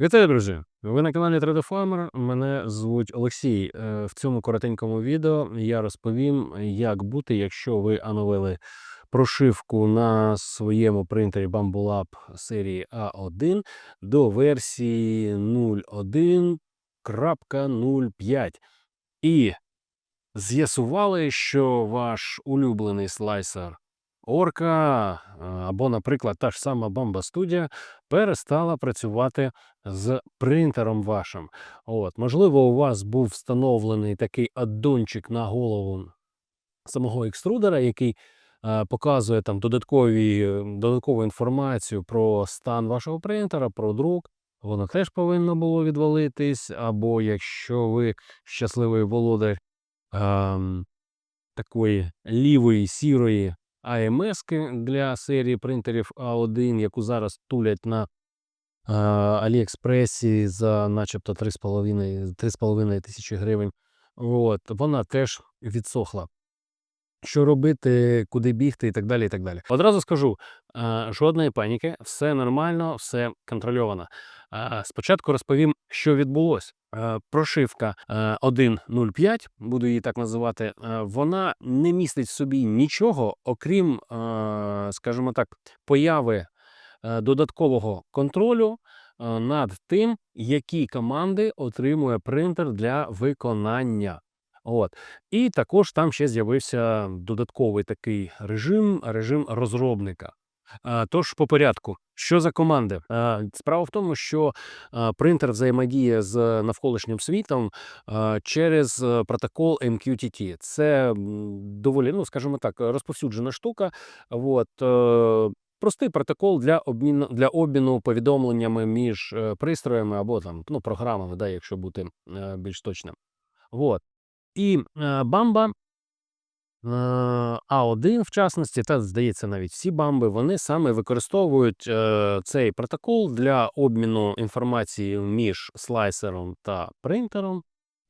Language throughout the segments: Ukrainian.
Вітаю, друзі! Ви на каналі 3D Farmer. Мене звуть Олексій. Е, В цьому коротенькому відео я розповім, як бути, якщо ви оновили прошивку на своєму принтері Bamboo Lab серії A1 до версії 01.05. І з'ясували, що ваш улюблений слайсер Орка е, або, наприклад, та ж сама Bamba Studio перестала працювати з принтером вашим. От, можливо, у вас був встановлений такий аддончик на голову самого екструдера, який е, показує там додаткові, е, додаткову інформацію про стан вашого принтера, про друк. Воно теж повинно було відвалитись. Або якщо ви щасливий володар ем, такої лівої сірої АМС для серії принтерів А1, яку зараз тулять на Аліекспресі за начебто 3,5 3,5 тисячі гривень. От, вона теж відсохла. Що робити, куди бігти і так далі. і так далі. Одразу скажу: жодної паніки, все нормально, все контрольовано. Спочатку розповім, що відбулося. Е, Прошивка е, 1.05, буду її так називати, е, вона не містить в собі нічого, окрім, е, скажімо так, появи е, додаткового контролю е, над тим, які команди отримує принтер для виконання. От. І також там ще з'явився додатковий такий режим, режим розробника. А, Тож по порядку, що за команди? Справа в тому, що принтер взаємодіє з навколишнім світом через е, протокол MQTT. Це доволі, ну скажімо так, розповсюджена штука. От, е, Простий протокол для обміну для обміну повідомленнями між е, пристроями або там ну, програмами, да, якщо бути е, більш точним. От. І е, бамба е, А1, в частності, та здається, навіть всі бамби, вони саме використовують е, цей протокол для обміну інформації між слайсером та принтером,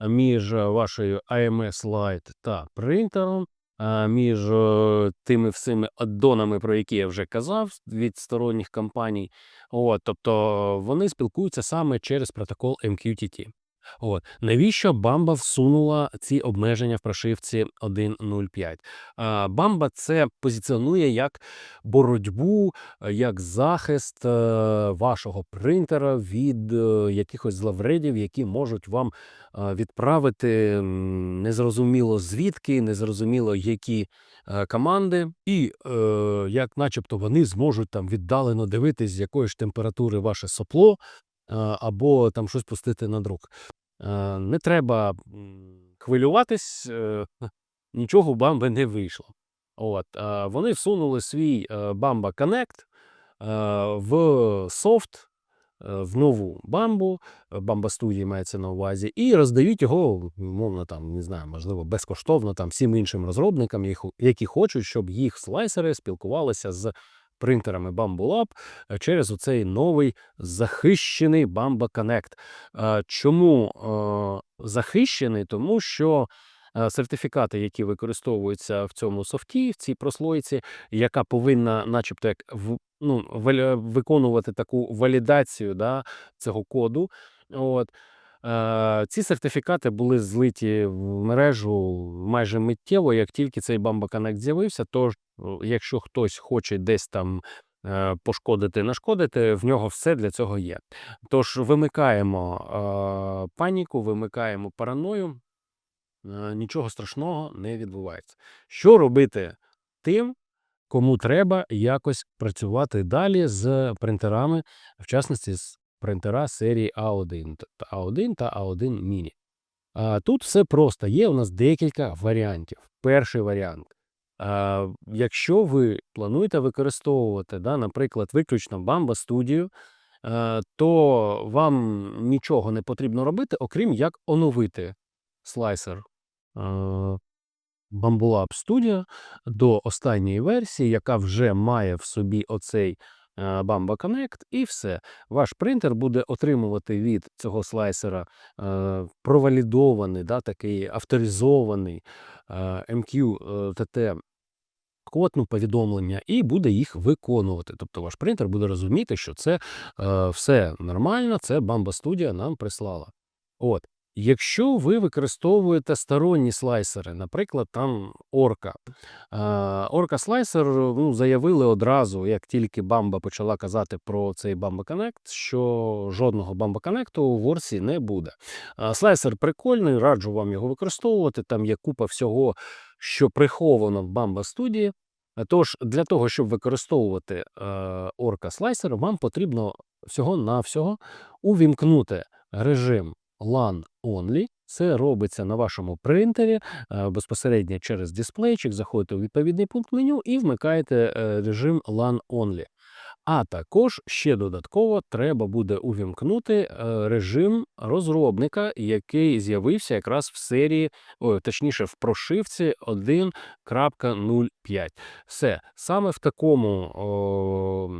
між е, вашою AMS Lite та принтером, е, між е, тими всіми аддонами, про які я вже казав від сторонніх компаній. От, тобто вони спілкуються саме через протокол MQTT. От навіщо Бамба всунула ці обмеження в прошивці 1.05? А, Бамба це позиціонує як боротьбу, е, як захист е, вашого принтера від е, якихось зловредів, які можуть вам відправити незрозуміло звідки, незрозуміло які команди, і як, начебто, вони зможуть там віддалено дивитись, з якої ж температури ваше сопло. Або там щось пустити на друк. Е, Не треба хвилюватись, е, нічого у Бамби не вийшло. От, вони всунули свій е, Bamba Connect в софт, в нову бамбу, Bamba Studio мається на увазі, і роздають його, мовно, там, не знаю, можливо, безкоштовно там всім іншим розробникам, які хочуть, щоб їх слайсери спілкувалися з принтерами Bamboo Lab е, через оцей новий захищений Bamba Connect. Е, Чому е, захищений? Тому що сертифікати, які використовуються в цьому софті, в цій прослойці, яка повинна, начебто, як ну, виконувати таку валідацію да, цього коду. От, ці сертифікати були злиті в мережу майже миттєво, як тільки цей Bamba з'явився. Тож, якщо хтось хоче десь там е, пошкодити, нашкодити, в нього все для цього є. Тож вимикаємо е, паніку, вимикаємо параною, е, нічого страшного не відбувається. Що робити тим, кому треба якось працювати далі з принтерами, в частності з принтера серії А1, т- А1 та А1 Mini? А, тут все просто. Є у нас декілька варіантів. Перший варіант. А, якщо ви плануєте використовувати, да, наприклад, виключно Bamba Studio, то вам нічого не потрібно робити, окрім як оновити слайсер е, Bamboo Lab Studio до останньої версії, яка вже має в собі оцей Bamba Connect, і все. Ваш принтер буде отримувати від цього слайсера е, провалідований, да, такий авторизований е, MQTT код, ну, повідомлення, і буде їх виконувати. Тобто ваш принтер буде розуміти, що це е, все нормально, це Bamba Studio нам прислала. От. Якщо ви використовуєте сторонні слайсери, наприклад, там Orca. Orca слайсер ну, заявили одразу, як тільки Bamba почала казати про цей Bamba Connect, що жодного Bamba Connect у Ворсі не буде. Слайсер прикольний, раджу вам його використовувати. Там є купа всього, що приховано в Bamba студії. Тож, для того, щоб використовувати е, Orca слайсер, вам потрібно всього-навсього увімкнути режим LAN Only. Це робиться на вашому принтері е, безпосередньо через дисплейчик. Заходите у відповідний пункт меню і вмикаєте е, режим LAN Only. А також ще додатково треба буде увімкнути е, режим розробника, який з'явився якраз в серії, о, точніше, в прошивці 1.05. Все саме в такому. О,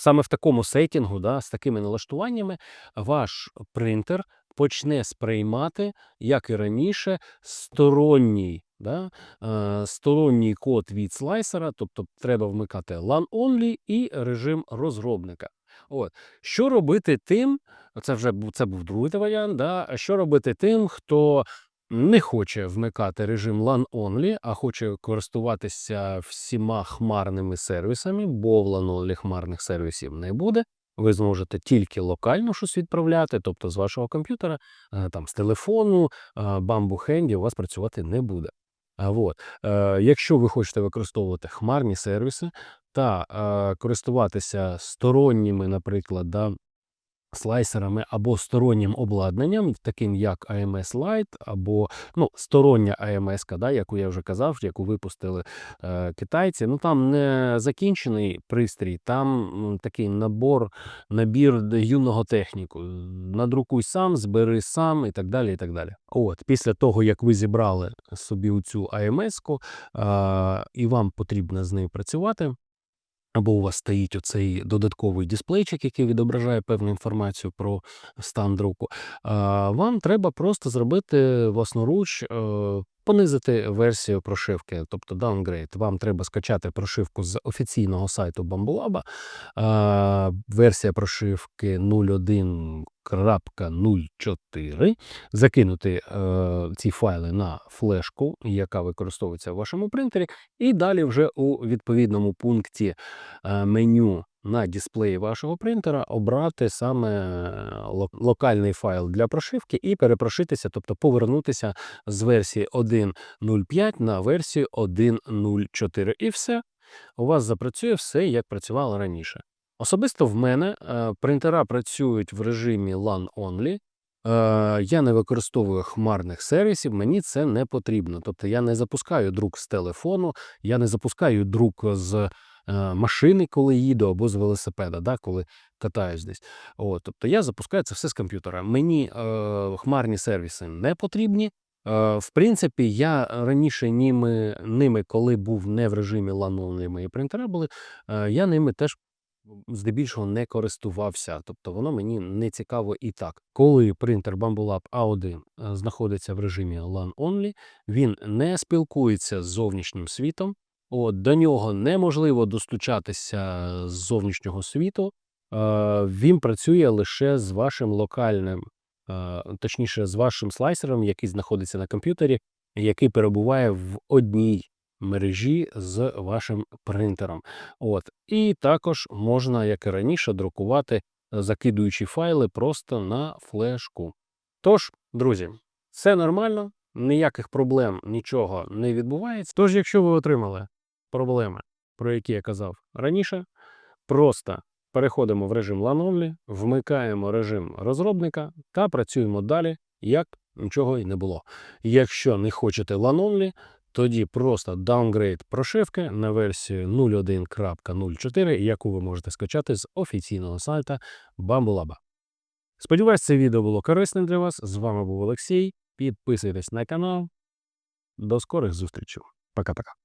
Саме в такому сетінгу, да, з такими налаштуваннями, ваш принтер почне сприймати, як і раніше, сторонній да, е, сторонній код від слайсера, тобто треба вмикати LAN only і режим розробника. От. Що робити тим, це вже це був другий варіант, да, що робити тим, хто не хоче вмикати режим LAN only, а хоче користуватися всіма хмарними сервісами, бо в LAN only хмарних сервісів не буде. Ви зможете тільки локально щось відправляти, тобто з вашого комп'ютера, е, там з телефону, е, Handy у вас працювати не буде. А от, е, якщо ви хочете використовувати хмарні сервіси та користуватися сторонніми, наприклад, да, слайсерами або стороннім обладнанням, таким як AMS Lite, або ну, стороння AMS, да, яку я вже казав, яку випустили е, китайці. Ну там не закінчений пристрій, там м, такий набор, набір юного техніку. Надрукуй сам, збери сам і так далі. І так далі. От, після того, як ви зібрали собі цю AMS-ку, е, і вам потрібно з нею працювати. Або у вас стоїть оцей додатковий дисплейчик, який відображає певну інформацію про стан друку. Вам треба просто зробити власноруч, е, понизити версію прошивки, тобто downgrade. Вам треба скачати прошивку з офіційного сайту Bambulaba. Версія прошивки 01.04, закинути е, ці файли на флешку, яка використовується в вашому принтері, і далі вже у відповідному пункті е, меню на дисплеї вашого принтера обрати саме е, локальний файл для прошивки і перепрошитися, тобто повернутися з версії 1.05 на версію 1.04. І все, у вас запрацює все, як працювало раніше. Особисто в мене е, принтера працюють в режимі LAN only. Е, я не використовую хмарних сервісів, мені це не потрібно. Тобто я не запускаю друк з телефону, я не запускаю друк з машини, коли їду, або з велосипеда, да, коли катаюсь десь. От, Тобто я запускаю це все з комп'ютера. Мені е, хмарні сервіси не потрібні. Е, В принципі, я раніше ними, ними, коли був не в режимі ланової мої принтера були, е, я ними теж. Здебільшого не користувався, тобто воно мені не цікаво і так. Коли принтер Bambulab A1 е, знаходиться в режимі LAN Only, він не спілкується з зовнішнім світом, От, До нього неможливо достучатися з зовнішнього світу. Е, Він працює лише з вашим локальним, е, точніше, з вашим слайсером, який знаходиться на комп'ютері, який перебуває в одній мережі з вашим принтером. От. І також можна, як і раніше, друкувати, закидуючи файли просто на флешку. Тож, друзі, все нормально, ніяких проблем нічого не відбувається. Тож, якщо ви отримали проблеми, про які я казав раніше, просто переходимо в режим лановлі, вмикаємо режим розробника та працюємо далі, як нічого й не було. Якщо не хочете лановлі, тоді просто даунгрейд прошивки на версію 01.04, яку ви можете скачати з офіційного сайта Bambulaba. Сподіваюсь, це відео було корисним для вас. З вами був Олексій. Підписуйтесь на канал. До скорих зустрічей. Пока-пока.